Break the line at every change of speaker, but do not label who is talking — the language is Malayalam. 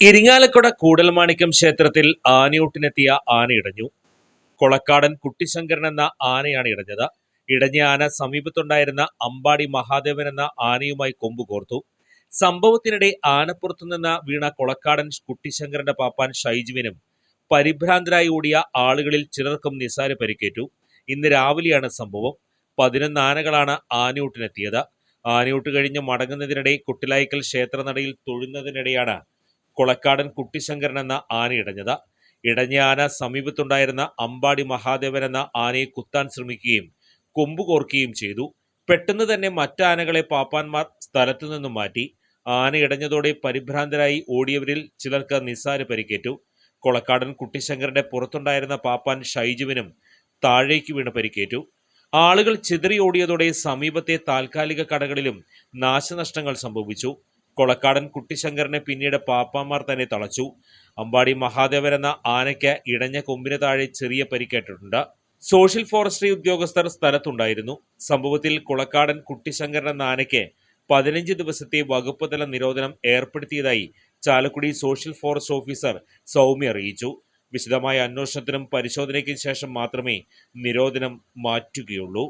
ഇരിങ്ങാലക്കുട കൂടൽമാണിക്യം ക്ഷേത്രത്തിൽ ആനയൂട്ടിനെത്തിയ ഇടഞ്ഞു. കൊളക്കാടൻ കുട്ടിശങ്കരൻ എന്ന ആനയാണ് ഇടഞ്ഞത്. ഇടഞ്ഞ ആന സമീപത്തുണ്ടായിരുന്ന അമ്പാടി മഹാദേവൻ എന്ന ആനയുമായി കൊമ്പ് കോർത്തു. സംഭവത്തിനിടെ ആനപ്പുറത്തു നിന്ന് വീണ കൊളക്കാടൻ കുട്ടിശങ്കരന്റെ പാപ്പാൻ ഷൈജുവിനും പരിഭ്രാന്തരായി ഓടിയ ആളുകളിൽ ചിലർക്കും നിസാര പരിക്കേറ്റു. ഇന്ന് രാവിലെയാണ് സംഭവം. പതിനൊന്ന് ആനകളാണ് ആനയൂട്ടിനെത്തിയത്. ആനയൂട്ട് കഴിഞ്ഞ് മടങ്ങുന്നതിനിടെ കുട്ടിലായ്ക്കൽ ക്ഷേത്രനടയിൽ തൊഴുന്നതിനിടെയാണ് കൊളക്കാടൻ കുട്ടിശങ്കരൻ എന്ന ആന ഇടഞ്ഞത്. ഇടഞ്ഞ ആന സമീപത്തുണ്ടായിരുന്ന അമ്പാടി മഹാദേവൻ എന്ന ആനയെ കുത്താൻ ശ്രമിക്കുകയും കൊമ്പ് കോർക്കുകയും ചെയ്തു. പെട്ടെന്ന് തന്നെ മറ്റാനകളെ പാപ്പാന്മാർ സ്ഥലത്തു നിന്നും മാറ്റി. ആന ഇടഞ്ഞതോടെ പരിഭ്രാന്തരായി ഓടിയവരിൽ ചിലർക്ക് നിസ്സാര പരിക്കേറ്റു. കൊളക്കാടൻ കുട്ടിശങ്കരന്റെ പുറത്തുണ്ടായിരുന്ന പാപ്പാൻ ഷൈജുവിനും താഴേക്ക് വീണ് പരിക്കേറ്റു. ആളുകൾ ചിതറി ഓടിയതോടെ സമീപത്തെ താൽക്കാലിക കടകളിലും നാശനഷ്ടങ്ങൾ സംഭവിച്ചു. കൊളക്കാടൻ കുട്ടിശങ്കറിനെ പിന്നീട് പാപ്പാമാർ തന്നെ തളച്ചു. അമ്പാടി മഹാദേവൻ എന്ന ആനയ്ക്ക് ഇടഞ്ഞ കൊമ്പിന് താഴെ ചെറിയ പരിക്കേറ്റിട്ടുണ്ട് സോഷ്യൽ ഫോറസ്ട്രി ഉദ്യോഗസ്ഥർ സ്ഥലത്തുണ്ടായിരുന്നു. സംഭവത്തിൽ കുളക്കാടൻ കുട്ടിശങ്കരൻ എന്ന ആനയ്ക്ക് പതിനഞ്ച് ദിവസത്തെ വകുപ്പ് തല നിരോധനം ഏർപ്പെടുത്തിയതായി Chalakudy social forest officer Soumya അറിയിച്ചു. വിശദമായ അന്വേഷണത്തിനും പരിശോധനയ്ക്കും ശേഷം മാത്രമേ നിരോധനം മാറ്റുകയുള്ളൂ.